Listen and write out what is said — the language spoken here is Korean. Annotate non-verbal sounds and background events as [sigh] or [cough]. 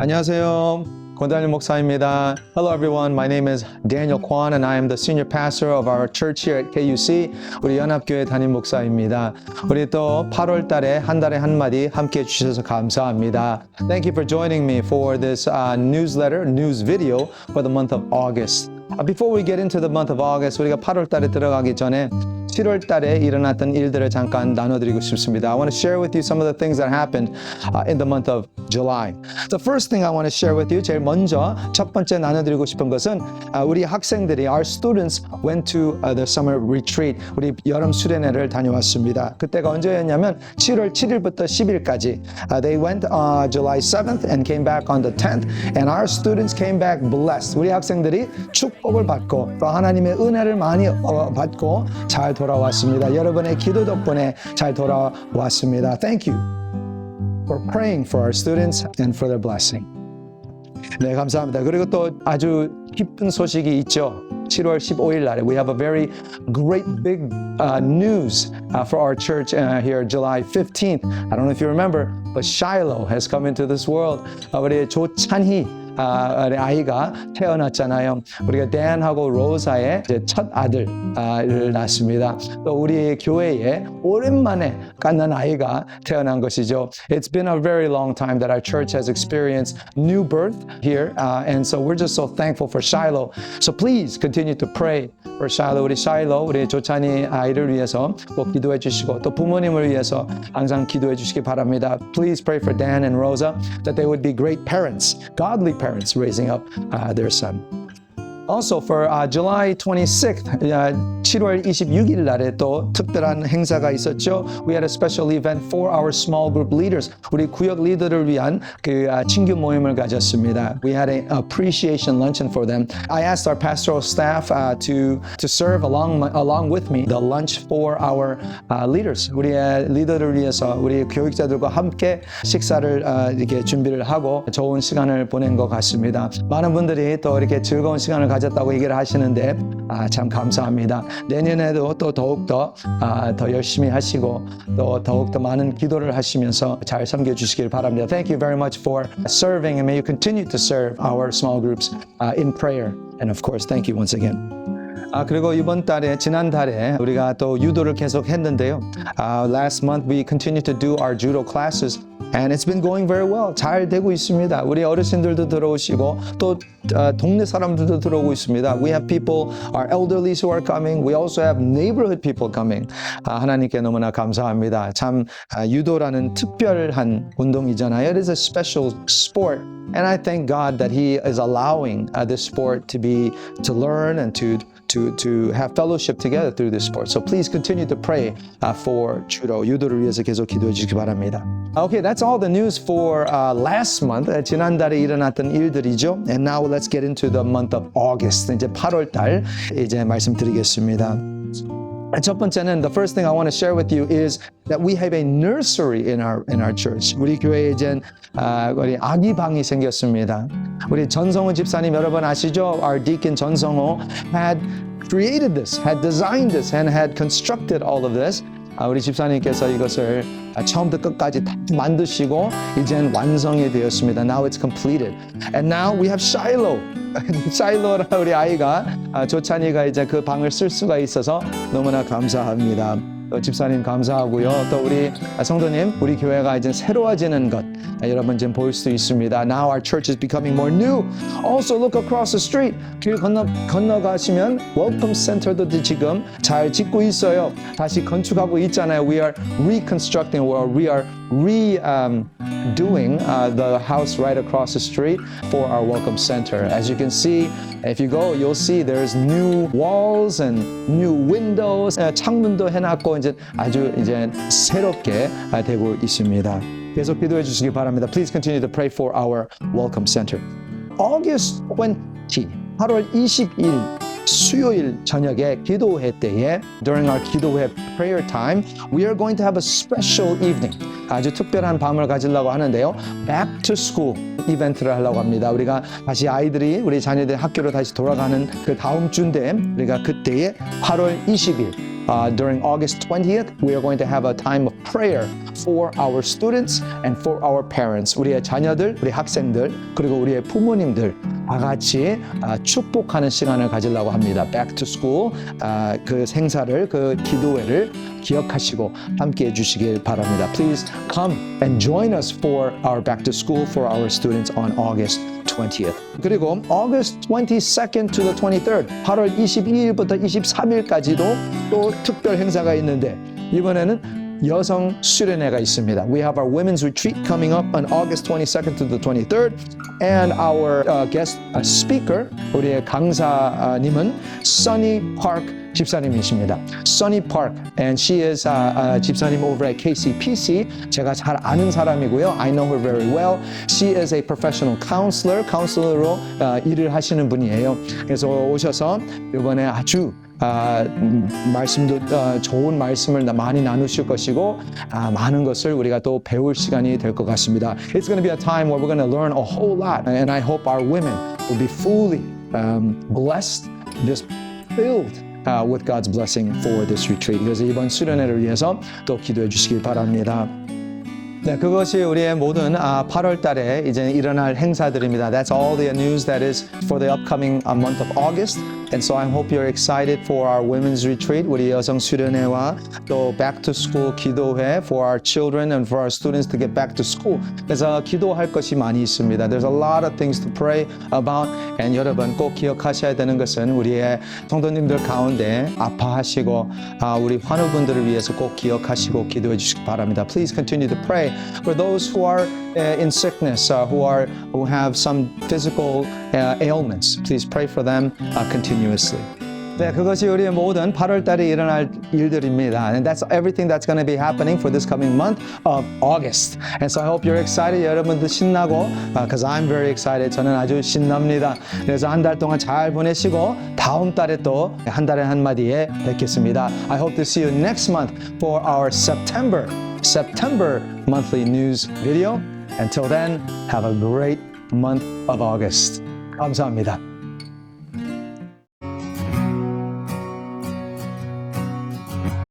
안녕하세요. 권다니 목사입니다. Hello everyone. My name is Daniel Kwan and I am the senior pastor of our church here at KUC. 우리 연합교회 담임 목사입니다. 우리 또 8월 달에 한 달에 한 마디 함께 해 주셔서 감사합니다. Thank you for joining me for this uh, newsletter, news video for the month of August. Uh, Before we get into the month of August, 우리가 8월 달에 들어가기 전에 7월 달에 일어났던 일들을 잠깐 나눠드리고 싶습니다. I want to share with you some of the things that happened uh, in the month of July. The first thing I want to share with you, 제일 먼저 첫 번째 나눠드리고 싶은 것은 uh, 우리 학생들이, our students went to uh, the summer retreat, 우리 여름 수련회를 다녀왔습니다. 그때가 언제였냐면 7월 7일부터 10일까지. Uh, they went uh, July 7th and came back on the 10th, and our students came back blessed. 우리 학생들이 축복을 받고 또 하나님의 은혜를 많이 어, 받고 잘 돌아 왔습니다. 여러분의 기도 덕분에 잘 돌아왔습니다. Thank you for praying for our students and for their blessing. 네, 감사합니다. 그리고 또 아주 기쁜 소식이 있죠. 7월 15일 날에 we have a very great big uh, news uh, for our church uh, here July 15th. I don't know if you remember, but Shiloh has come into this world. 어, 우리 조찬희 아, 우리 아이가 태어났잖아요. 우리가 댄하고 로사의 이제 첫 아들을 낳습니다. 또 우리 교회에 오랜만에 갓난 아이가 태어난 것이죠. It's been a very long time that our church has experienced new birth here, uh, and so we're just so thankful for Shiloh. So please continue to pray for Shiloh. 우리 Shiloh, 우리 조찬이 아이를 위해서 꼭 기도해 주시고 또 부모님을 위해서 항상 기도해 주시기 바랍니다. Please pray for Dan and Rosa that they would be great parents, godly parents raising up uh, their son. Also for uh, July 26th, uh, 7월 26일 날에 또 특별한 행사가 있었죠. We had a special event for our small group leaders. 우리 구역 리더를 위한 그 uh, 친교 모임을 가졌습니다. We had an appreciation luncheon for them. I asked our pastoral staff uh, to to serve along along with me the lunch for our uh, leaders. 우리의 리더를 위해서 우리 교육자들과 함께 식사를 uh, 이렇게 준비를 하고 좋은 시간을 보낸 것 같습니다. 많은 분들이 또 이렇게 즐거운 시간을 가 졌다고 얘기를 하시는데 아, 참 감사합니다. 내년에도 또 더욱더 아, 더 열심히 하시고 또 더욱더 많은 기도를 하시면서 잘 섬겨 주시길 바랍니다. Thank you very much for serving and may you continue to serve our small groups uh, in prayer. And of course, thank you once again. 아 그리고 이번 달에 지난 달에 우리가 또 유도를 계속 했는데요. 아, last month we continued to do our judo classes and it's been going very well. 잘 되고 있습니다. 우리 어르신들도 들어오시고 또 아, 동네 사람들도 들어오고 있습니다. We have people, our elderlies who are coming. We also have neighborhood people coming. 아, 하나님께 너무나 감사합니다. 참 아, 유도라는 특별한 운동이잖아요. It is a special sport. And I thank God that He is allowing uh, this sport to be to learn and to to to have fellowship together through this sport. So please continue to pray uh, for judo 유도를 위해서 계속 기도해 주시기 바랍니다. Okay, that's all the news for uh, last month. 에, 지난달에 일어났던 일들이죠. And now let's get into the month of August. 이제 8월 달 이제 말씀드리겠습니다. 첫 번째는 the first thing I want to share with you is that we have a nursery in our in our church. 우리 교회에 이제 아, 우리 아기 방이 생겼습니다. 우리 전성호 집사님 여러분 아시죠? Our deacon 전성호 had created this, had designed this, and had constructed all of this. 아, 우리 집사님께서 이것을 아, 처음부터 끝까지 다 만드시고 이젠 완성이 되었습니다. Now it's completed. And now we have Shiloh. [laughs] 사일로라 우리 아이가 아, 조찬이가 이제 그 방을 쓸 수가 있어서 너무나 감사합니다. 또 집사님 감사하고요. 또 우리 성도님, 우리 교회가 이제 새로워지는 것 아, 여러분 지금 볼 수 있습니다. Now our church is becoming more new. Also look across the street. 길 건너 건너가시면 Welcome Center도 지금 잘 짓고 있어요. 다시 건축하고 있잖아요. We are reconstructing or we are re um, doing uh, the house right across the street for our welcome center. As you can see, if you go, you'll see there's new walls and new windows. 에, 창문도 해놨고 이제 아주 이제 새롭게 아, 되고 있습니다. 계속 기도해 주시기 바랍니다. Please continue to pray for our welcome center. August 20, 8월 20일 수요일 저녁에 기도회 때에 during our 기도회 prayer time we are going to have a special evening 아주 특별한 밤을 가지려고 하는데요 back to school 이벤트를 하려고 합니다 우리가 다시 아이들이 우리 자녀들 학교로 다시 돌아가는 그 다음 주인데 우리가 그때에 8월 20일 uh, during August 20th, we are going to have a time of prayer for our students and for our parents. 우리의 자녀들, 우리 학생들, 그리고 우리의 부모님들 다 같이 아, 축복하는 시간을 가지려고 합니다. Back to school 아, 그 행사를 그 기도회를 기억하시고 함께 해주시길 바랍니다. Please come and join us for our back to school for our students on August 20th. 그리고 August 22nd to the 23rd, 8월 22일부터 23일까지도 또 특별 행사가 있는데 이번에는 여성 수련회가 있습니다. We have our women's retreat coming up on August 22nd to the 23rd, and our uh, guest uh, speaker, 우리의 강사님은 Sunny Park 집사님이십니다. Sunny Park, and she is uh, uh, 집사님 over at KCPC. 제가 잘 아는 사람이고요. I know her very well. She is a professional counselor, counselor로 uh, 일을 하시는 분이에요. 그래서 오셔서 이번에 아주 아, 음, 말씀도 어, 좋은 말씀을 나- 많이 나누실 것이고 아, 많은 것을 우리가 또 배울 시간이 될 것 같습니다. It's going to be a time where we're going to learn a whole lot, and I hope our women will be fully um, blessed, just filled. Uh, with God's blessing for this retreat. 그래서 이번 수련회를 위해서 또 기도해 주시길 바랍니다. 네, 그것이 우리의 모든 아, 8월 달에 이제 일어날 행사들입니다. That's all the news that is for the upcoming uh, month of August. And so I hope you're excited for our women's retreat, 우리 여성 수련회와 또 back to school 기도회 for our children and for our students to get back to school. 그래서 기도할 것이 많이 있습니다. There's a lot of things to pray about. And 여러분 꼭 기억하셔야 되는 것은 우리의 성도님들 가운데 아파하시고 아, 우리 환우분들을 위해서 꼭 기억하시고 기도해 주시기 바랍니다. Please continue to pray for those who are uh, in sickness, uh, who are who have some physical uh, ailments. Please pray for them uh, Continuously. 네, 그것이 우리의 모든 8월 달에 일어날 일들입니다. And that's everything that's going to be happening for this coming month of August. And so I hope you're excited. 여러분들 신나고, because I'm very excited. 저는 아주 신납니다. 그래서 한 달 동안 잘 보내시고 다음 달에 또 한 달에 한 마디에 뵙겠습니다. I hope to see you next month for our September September monthly news video. Until then, have a great month of August. 감사합니다.